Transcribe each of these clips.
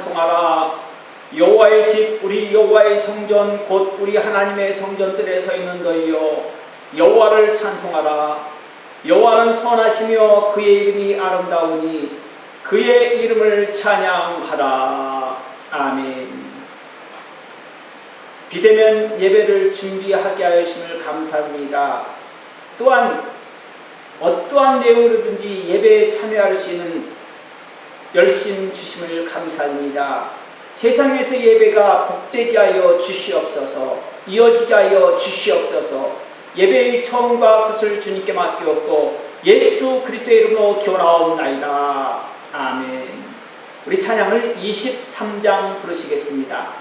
찬송하라. 여호와의 집 우리 여호와의 성전 곧 우리 하나님의 성전들에 서 있는 너희여 여호와를 찬송하라. 여호와는 선하시며 그의 이름이 아름다우니 그의 이름을 찬양하라. 아멘. 비대면 예배를 준비하게 하심을 감사합니다. 또한 어떠한 내용으로든지 예배에 참여할 수 있는 열심 주심을 감사합니다. 세상에서 예배가 복되게 하여 주시옵소서, 이어지게 하여 주시옵소서, 예배의 처음과 끝을 주님께 맡겼고, 예수 그리스도의 이름으로 기원하옵나이다. 아멘. 우리 찬양을 23장 부르시겠습니다.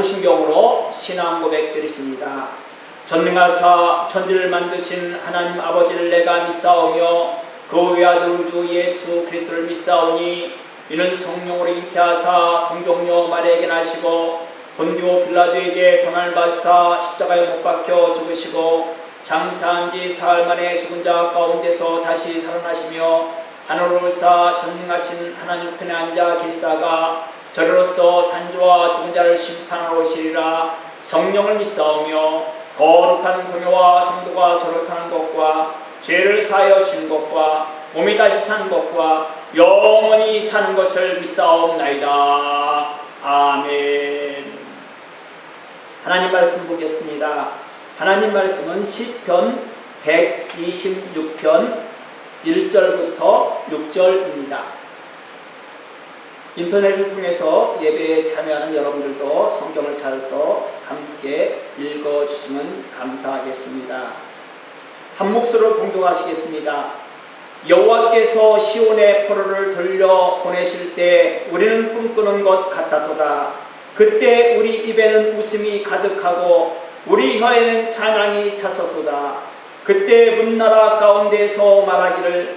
사도신경으로 신앙 고백 드리십니다. 전능하사 천지를 만드신 하나님 아버지를 내가 믿사오며 그 외아들 우주 예수 그리스도를 믿사오니 이는 성령으로 잉태하사 동정녀 마리에게 나시고 본디오 빌라도에게 고난을 받사 십자가에 못 박혀 죽으시고 장사한 지 사흘 만에 죽은 자 가운데서 다시 살아나시며 하늘로 올사 전능하신 하나님 편에 앉아 계시다가 저리로서 산조와 죽은 자를 심판하러 오시리라. 성령을 믿사오며 거룩한 공효와 성도가 타는 것과 죄를 사하여 주신 것과 몸이 다시 사는 것과 영원히 사는 것을 믿사옵나이다. 아멘. 하나님 말씀 보겠습니다. 하나님 말씀은 시편 126편 1절부터 6절입니다 인터넷을 통해서 예배에 참여하는 여러분들도 성경을 찾아서 함께 읽어주시면 감사하겠습니다. 한 목소리로 공동하시겠습니다. 여호와께서 시온의 포로를 돌려 보내실 때 우리는 꿈꾸는 것 같았도다. 그때 우리 입에는 웃음이 가득하고 우리 혀에는 찬양이 찼었도다. 그때 문나라 가운데서 말하기를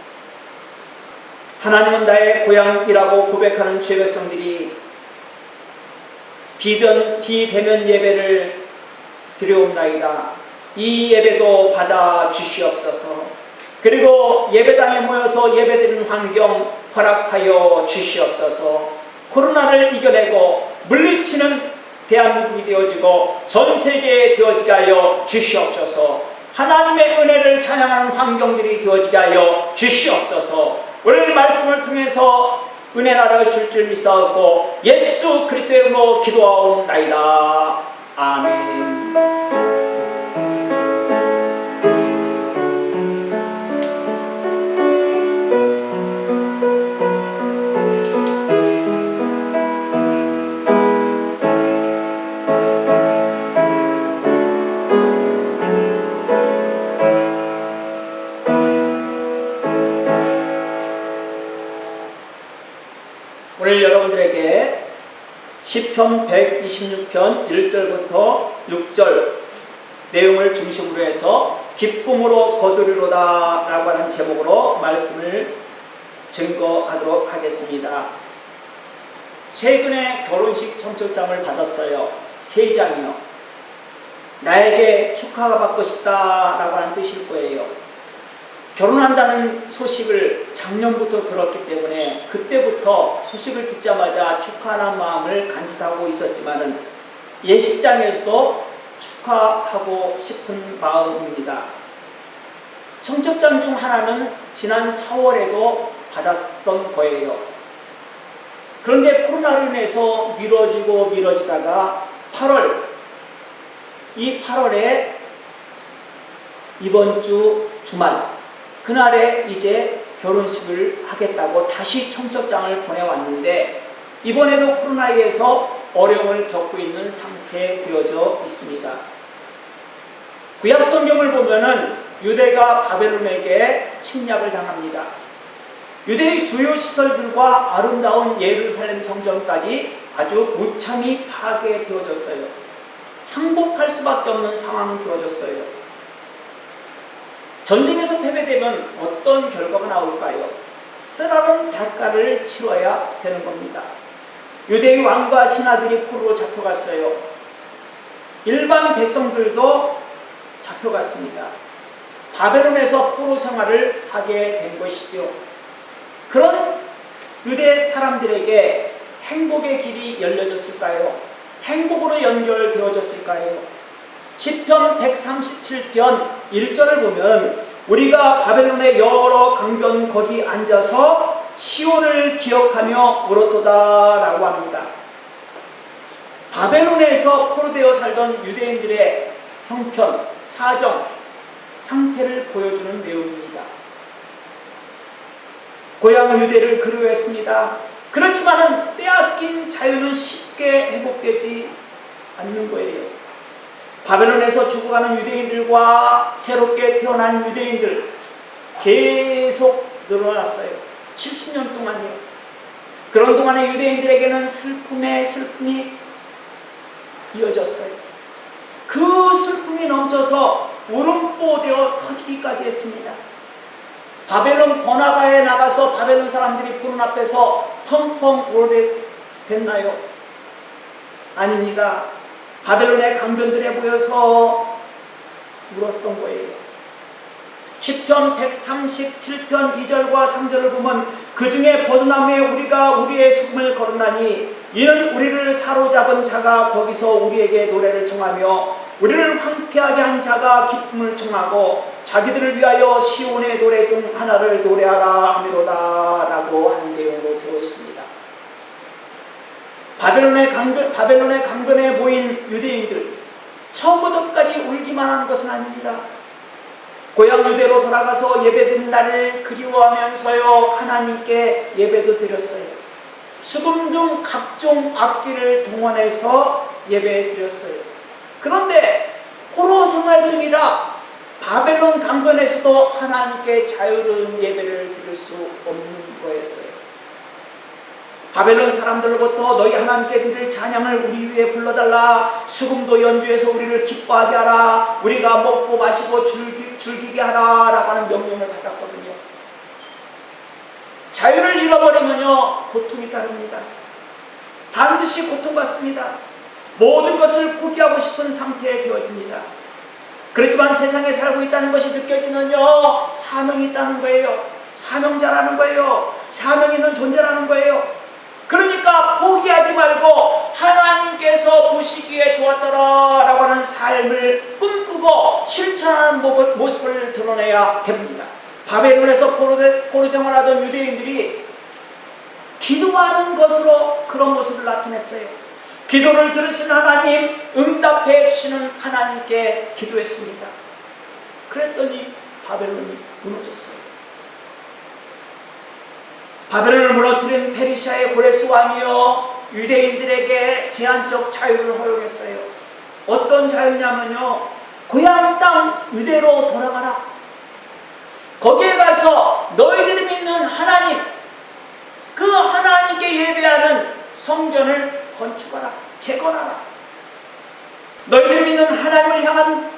하나님은 나의 고향이라고 고백하는 죄 백성들이 비전 비대면 예배를 드려옵나이다. 이 예배도 받아 주시옵소서. 그리고 예배당에 모여서 예배드리는 환경 허락하여 주시옵소서 코로나를 이겨내고 물리치는 대한민국이 되어지고 전 세계에 되어지게 하여 주시옵소서 하나님의 은혜를 찬양하는 환경들이 되어지게 하여 주시옵소서 오늘 말씀을 통해서 은혜 나라 주실 줄 믿사옵고 예수 그리스도의 이름으로 기도하옵나이다. 아멘 오늘 여러분들에게 시편 126편 1절부터 6절 내용을 중심으로 해서 기쁨으로 거두리로다 라고 하는 제목으로 말씀을 증거하도록 하겠습니다. 최근에 결혼식 청첩장을 받았어요. 세 장이요. 나에게 축하가 받고 싶다라고 하는 뜻일 거예요. 결혼한다는 소식을 작년부터 들었기 때문에 그때부터 소식을 듣자마자 축하하는 마음을 간직하고 있었지만은 예식장에서도 축하하고 싶은 마음입니다. 청첩장 중 하나는 지난 4월에도 받았던 거예요. 그런데 코로나로 인해서 미뤄지고 미뤄지다가 8월, 이 8월에 이번 주 주말, 그날에 이제 결혼식을 하겠다고 다시 청첩장을 보내왔는데 이번에도 코로나에서 어려움을 겪고 있는 상태에 되어져 있습니다. 구약 성경을 보면은 유대가 바벨론에게 침략을 당합니다. 유대의 주요 시설들과 아름다운 예루살렘 성전까지 아주 무참히 파괴되어졌어요. 항복할 수밖에 없는 상황이 되어졌어요. 전쟁에서 패배되면 어떤 결과가 나올까요? 쓰라른 대가를 치러야 되는 겁니다. 유대의 왕과 신하들이 포로로 잡혀갔어요. 일반 백성들도 잡혀갔습니다. 바벨론에서 포로 생활을 하게 된 것이죠. 그런 유대 사람들에게 행복의 길이 열려졌을까요? 행복으로 연결되어졌을까요? 시편 137편 1절을 보면 우리가 바벨론의 여러 강변 거기 앉아서 시온을 기억하며 울었도다라고 합니다. 바벨론에서 포로되어 살던 유대인들의 형편, 사정, 상태를 보여주는 내용입니다. 고향 유대를 그리워했습니다. 그렇지만은 빼앗긴 자유는 쉽게 회복되지 않는 거예요. 바벨론에서 죽어가는 유대인들과 새롭게 태어난 유대인들 계속 늘어났어요. 70년 동안요. 그런 동안에 유대인들에게는 슬픔의 슬픔이 이어졌어요. 그 슬픔이 넘쳐서 울음보 되어 터지기까지 했습니다. 바벨론 번화가에 나가서 바벨론 사람들이 보는 앞에서 펑펑 울게 됐나요? 아닙니다. 바벨론의 강변들에 모여서 울었던 거예요. 10편 137편 2절과 3절을 보면 그 중에 버드나무에 우리가 우리의 숨을 걸었나니 이는 우리를 사로잡은 자가 거기서 우리에게 노래를 청하며 우리를 황폐하게 한 자가 기쁨을 청하고 자기들을 위하여 시온의 노래 중 하나를 노래하라 하미로다 라고 하는 내용으로 되어 있습니다. 바벨론의 강변, 바벨론의 강변에 모인 유대인들 처음부터까지 울기만 한 것은 아닙니다. 고향 유대로 돌아가서 예배드린 날을 그리워하면서요 하나님께 예배도 드렸어요. 수금 중 각종 악기를 동원해서 예배 드렸어요. 그런데 포로 생활 중이라 바벨론 강변에서도 하나님께 자유로운 예배를 드릴 수 없는 거였어요. 바벨론 사람들로부터 너희 하나님께 드릴 찬양을 우리 위에 불러달라. 수금도 연주해서 우리를 기뻐하게 하라. 우리가 먹고 마시고 즐기, 즐기게 하라 라고 하는 명령을 받았거든요. 자유를 잃어버리면요 고통이 따릅니다. 반드시 고통받습니다. 모든 것을 포기하고 싶은 상태에 되어집니다. 그렇지만 세상에 살고 있다는 것이 느껴지면요 사명이 있다는 거예요. 사명자라는 거예요. 사명 있는 존재라는 거예요. 그러니까 포기하지 말고 하나님께서 보시기에 좋았더라라고 하는 삶을 꿈꾸고 실천하는 모- 모습을 드러내야 됩니다. 바벨론에서 포로 생활하던 유대인들이 기도하는 것으로 그런 모습을 나타냈어요. 기도를 들으시는 하나님, 응답해 주시는 하나님께 기도했습니다. 그랬더니 바벨론이 무너졌어요. 바벨론을 무너뜨린 페르시아의 고레스 왕이요 유대인들에게 제한적 자유를 허용했어요. 어떤 자유냐면요 고향 땅 유대로 돌아가라. 거기에 가서 너희들이 믿는 하나님 그 하나님께 예배하는 성전을 건축하라, 재건하라. 너희들이 믿는 하나님을 향한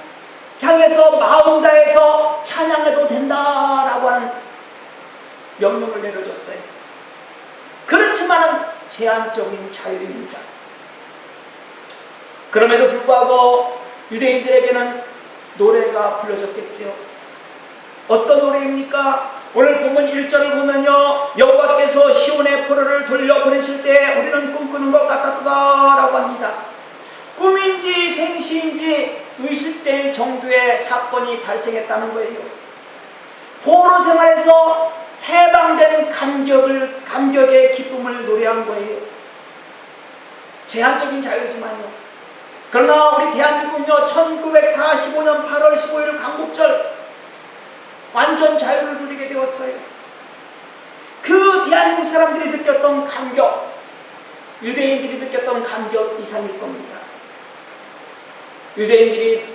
향해서 마음 다해서 찬양해도 하는 명령을 내려줬어요. 그렇지만은 제한적인 자유입니다. 그럼에도 불구하고 유대인들에게는 노래가 불려졌겠지요. 어떤 노래입니까? 오늘 본문 1절을 보면요. 여호와께서 시온의 포로를 돌려 보내실 때 우리는 꿈꾸는 것 같았다라고 합니다. 꿈인지 생시인지 의심될 정도의 사건이 발생했다는 거예요. 포로 생활에서 해방된 감격을 감격의 기쁨을 노래한 거예요. 제한적인 자유지만요. 그러나 우리 대한민국은요 1945년 8월 15일 광복절 완전 자유를 누리게 되었어요. 그 대한민국 사람들이 느꼈던 감격, 유대인들이 느꼈던 감격 이상일 겁니다. 유대인들이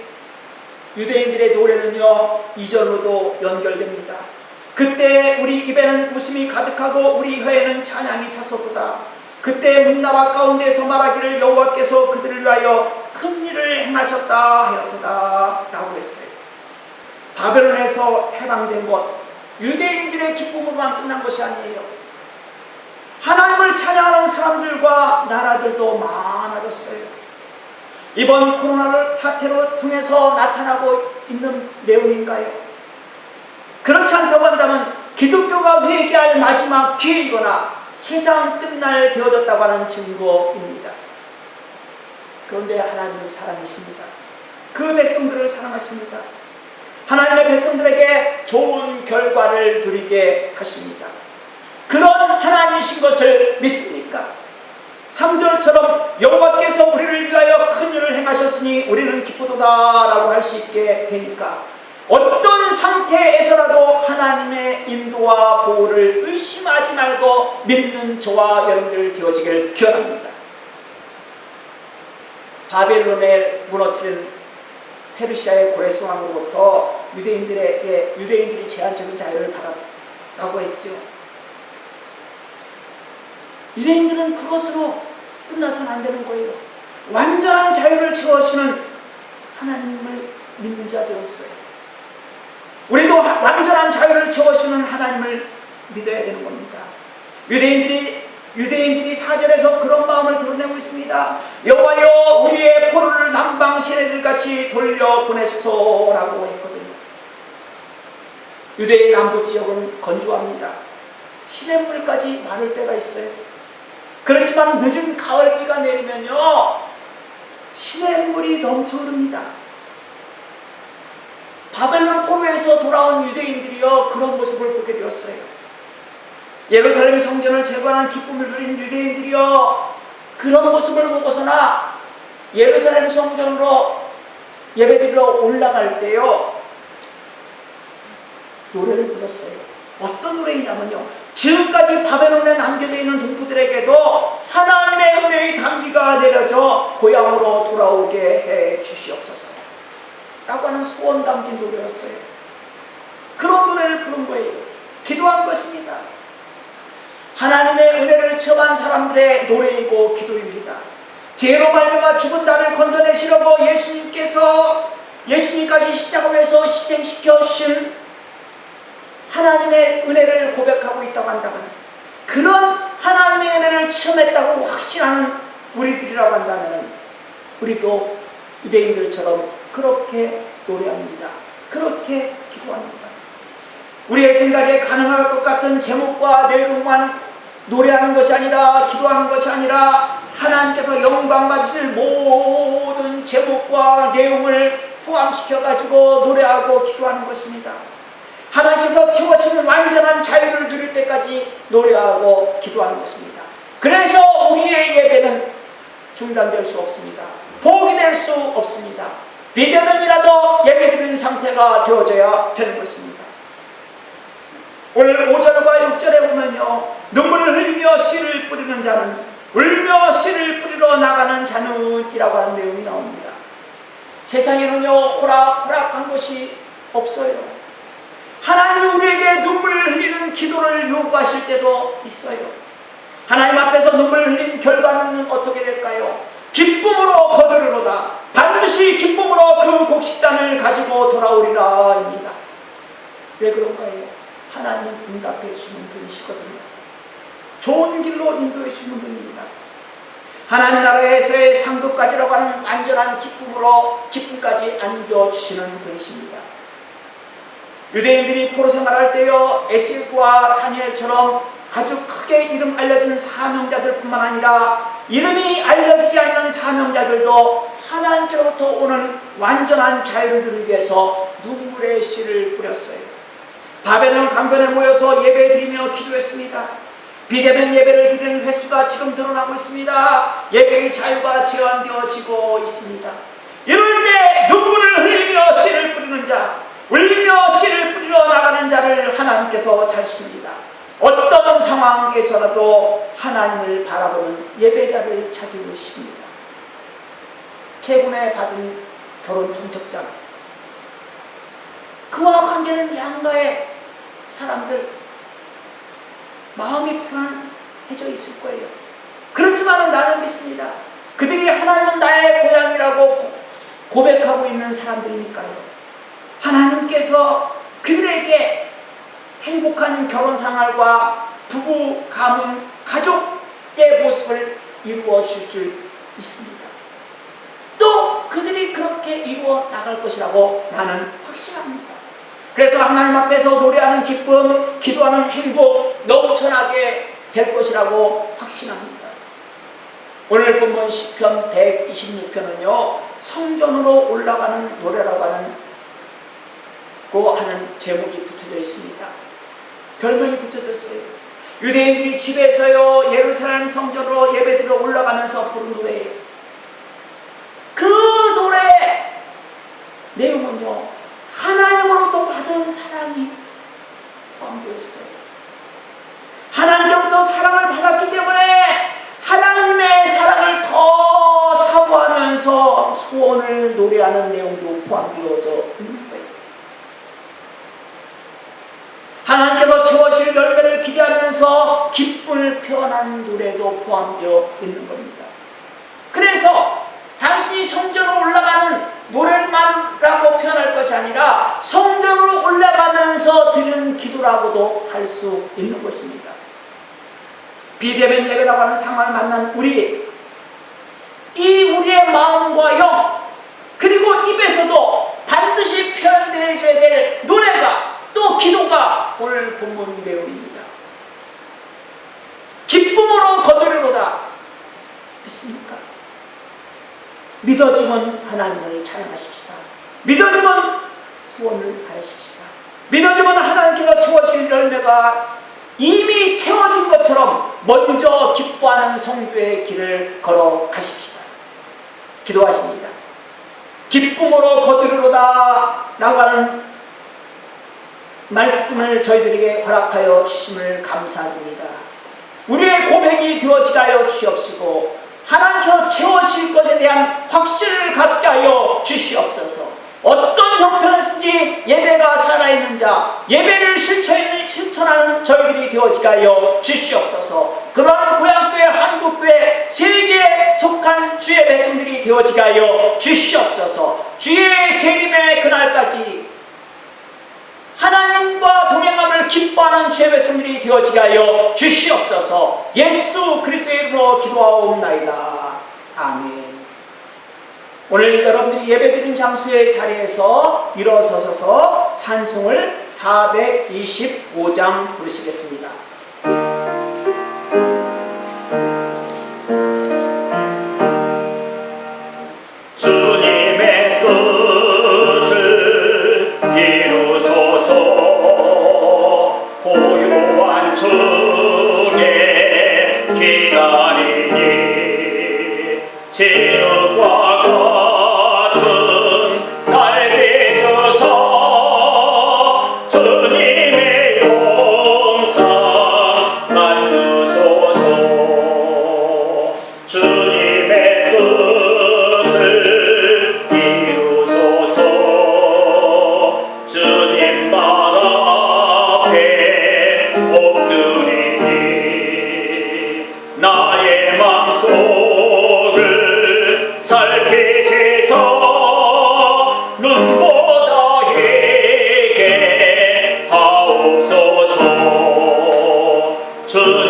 유대인들의 노래는요 이전으로도 연결됩니다. 그때 우리 입에는 웃음이 가득하고 우리 혀에는 찬양이 찼었도다. 그때 문나라 가운데서 말하기를 여호와께서 그들을 위하여 큰 일을 행하셨다 하였도다 라고 했어요. 바벨론에서 해방된 것 유대인들의 기쁨으로만 끝난 것이 아니에요. 하나님을 찬양하는 사람들과 나라들도 많아졌어요. 이번 코로나를 사태로 통해서 나타나고 있는 내용인가요? 그렇지 않다고 한다면 기독교가 회개할 마지막 기회이거나 세상 끝날 되어졌다고 하는 증거입니다. 그런데 하나님은 사랑이십니다. 그 백성들을 사랑하십니다. 하나님의 백성들에게 좋은 결과를 누리게 하십니다. 그런 하나님이신 것을 믿습니까? 3절처럼 여호와께서 우리를 위하여 큰 일을 행하셨으니 우리는 기쁘도다 라고 할 수 있게 되니까 어떤 상태에서라도 하나님의 인도와 보호를 의심하지 말고 믿는 저와 여러분들 되어지길 기원합니다. 바벨론에 무너뜨린 페르시아의 고레스 왕으로부터 유대인들에게 유대인들이 제한적인 자유를 받았다고 했죠. 유대인들은 그것으로 끝나서는 안 되는 거예요. 완전한 자유를 채워주는 하나님을 믿는 자 되었어요. 우리도 완전한 자유를 채워주는 하나님을 믿어야 되는 겁니다. 유대인들이 유대인들이 사절에서 그런 마음을 드러내고 있습니다. 여호와여 우리의 포로를 남방 시내들 같이 돌려 보내소서라고 했거든요. 유대의 남부 지역은 건조합니다. 시냇물까지 마를 때가 있어요. 그렇지만 늦은 가을 비가 내리면요 시냇물이 넘쳐 흐릅니다. 바벨론 포로에서 돌아온 유대인들이요 그런 모습을 보게 되었어요. 예루살렘 성전을 재건한 기쁨을 누린 유대인들이요 그런 모습을 보고서나 예루살렘 성전으로 예배드리러 올라갈 때요 노래를 불렀어요. 어떤 노래이냐면요. 지금까지 바벨론에 남겨져 있는 동포들에게도 하나님의 은혜의 단비가 내려져 고향으로 돌아오게 해 주시옵소서. 라고 하는 소원 담긴 노래였어요. 그런 노래를 부른 거예요. 기도한 것입니다. 하나님의 은혜를 체험한 사람들의 노래이고 기도입니다. 죄로 말미암아 죽은 나를 건져내시려고 예수님께서 예수님까지 십자가에서 희생시켜 주신 하나님의 은혜를 고백하고 있다고 한다면 그런 하나님의 은혜를 체험했다고 확신하는 우리들이라고 한다면 우리도 유대인들처럼 그렇게 노래합니다. 그렇게 기도합니다. 우리의 생각에 가능할 것 같은 제목과 내용만 노래하는 것이 아니라 기도하는 것이 아니라 하나님께서 영광 받으실 모든 제목과 내용을 포함시켜 가지고 노래하고 기도하는 것입니다. 하나님께서 채워주는 완전한 자유를 누릴 때까지 노래하고 기도하는 것입니다. 그래서 우리의 예배는 중단될 수 없습니다. 포기될 수 없습니다. 비대면이라도 예배 드리는 상태가 되어져야 되는 것입니다. 오늘 5절과 6절에 보면요. 눈물을 흘리며 씨를 뿌리는 자는 울며 씨를 뿌리러 나가는 자는이라고 하는 내용이 나옵니다. 세상에는요 호락 호락한 것이 없어요. 하나님이 우리에게 눈물을 흘리는 기도를 요구하실 때도 있어요. 하나님 앞에서 눈물을 흘린 결과는 어떻게 될까요? 기쁨으로 거두르로다. 반드시 기쁨 그 곡식단을 가지고 돌아오리라입니다. 왜 그런가요? 하나님은 응답해 주시는 분이시거든요. 좋은 길로 인도해 주시는 분입니다. 하나님 나라에서의 상급까지라고 하는 안전한 기쁨으로 기쁨까지 안겨주시는 분이십니다. 유대인들이 포로 생활할 때요 에스겔과 다니엘처럼 아주 크게 이름 알려진 사명자들뿐만 아니라 이름이 알려지지 않는 사명자들도 하나님께로부터 오는 완전한 자유를 누리기 위해서 눈물의 씨를 뿌렸어요. 바벨론 강변에 모여서 예배 드리며 기도했습니다. 비대면 예배를 드리는 횟수가 지금 늘어나고 있습니다. 예배의 자유가 제한되어지고 있습니다. 이럴 때 눈물을 흘리며 씨를 뿌리는 자, 울며 씨를 뿌리러 나가는 자를 하나님께서 찾으십니다. 어떤 상황에서라도 하나님을 바라보는 예배자를 찾으십니다. 최근에 받은 결혼 청첩장 그와 관계는 양가의 사람들 마음이 불안해져 있을 거예요. 그렇지만 나는 믿습니다. 그들이 하나님은 나의 고향이라고 고백하고 있는 사람들이니까요. 하나님께서 그들에게 행복한 결혼 생활과 부부 가문 가족의 모습을 이루어 줄줄 있습니다. 또 그들이 그렇게 이루어 나갈 것이라고 나는 확신합니다. 그래서 하나님 앞에서 노래하는 기쁨, 기도하는 행복 넘쳐나게 될 것이라고 확신합니다. 오늘 본문 10편 126편은요 성전으로 올라가는 노래라고 하는 고 하는 제목이 붙여져 있습니다. 별명이 붙여졌어요. 유대인들이 집에서요 예루살렘 성전으로 예배드리러 올라가면서 부른 노래예요. 그 노래 내용은요 하나님으로부터 받은 사랑이 포함되어 있어요. 하나님께로부터 사랑을 받았기 때문에 하나님의 사랑을 더 사모하면서 소원을 노래하는 내용도 포함되어져 있는 거예요. 하나님께서 채워실 열매를 기대하면서 기쁨을 표현하는 노래도 포함되어 있는 겁니다. 그래서 단순히 성전으로 올라가는 노래만라고 표현할 것이 아니라 성전으로 올라가면서 드리는 기도라고도 할 수 있는 것입니다. 비대면 예배라고 하는 상황을 만난 우리 이 우리의 마음과 영 그리고 입에서도 반드시 표현되어야 될 노래가 또 기도가 오늘 본문 내용입니다. 기쁨으로 거두리로다 믿습니까? 믿어주면 하나님을 찬양하십시다. 믿어주면 소원을 바라십시다. 믿어주면 하나님께서 채워질 열매가 이미 채워진 것처럼 먼저 기뻐하는 성도의 길을 걸어 가십시다. 기도하십니다. 기쁨으로 거두리로다 라고 하는 말씀을 저희들에게 허락하여 주심을 감사드립니다. 우리의 고백이 되어지게 하여 주시옵시고 하나님께서 채워질 것에 대한 확신을 갖게 하여 주시옵소서. 어떤 형편에서든지 예배가 살아있는 자, 예배를 실천, 실천하는 저희들이 되어지게 하여 주시옵소서. 그러한 고향교회, 한국교회, 세계에 속한 주의 백성들이 되어지게 하여 주시옵소서. 주의 재림의 그날까지 하나님과 동행함을 기뻐하는 주의 백성들이 되어지게 하여 주시옵소서. 예수 그리스도의 이름으로 기도하옵나이다. 아멘. 오늘 여러분들이 예배드린 장소의 자리에서 일어서서 찬송을 425장 부르시겠습니다. 중에 기다리니 지흙과 주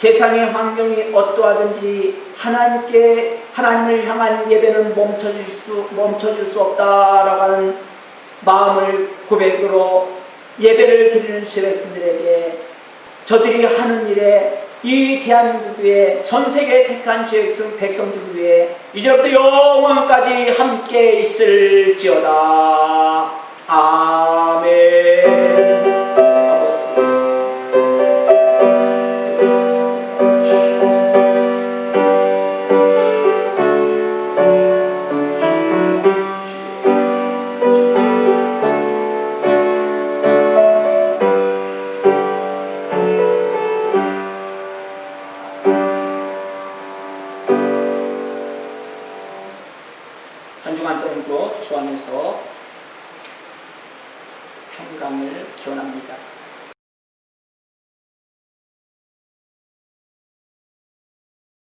세상의 환경이 어떠하든지 하나님께 하나님을 향한 예배는 멈춰줄 수 멈춰줄 수 없다라고 하는 마음을 고백으로 예배를 드리는 지백성들에게 저들이 하는 일에 이 대한민국의 전 세계 택한 지백성 백성들 위해 이제부터 영원까지 함께 있을지어다. 아멘.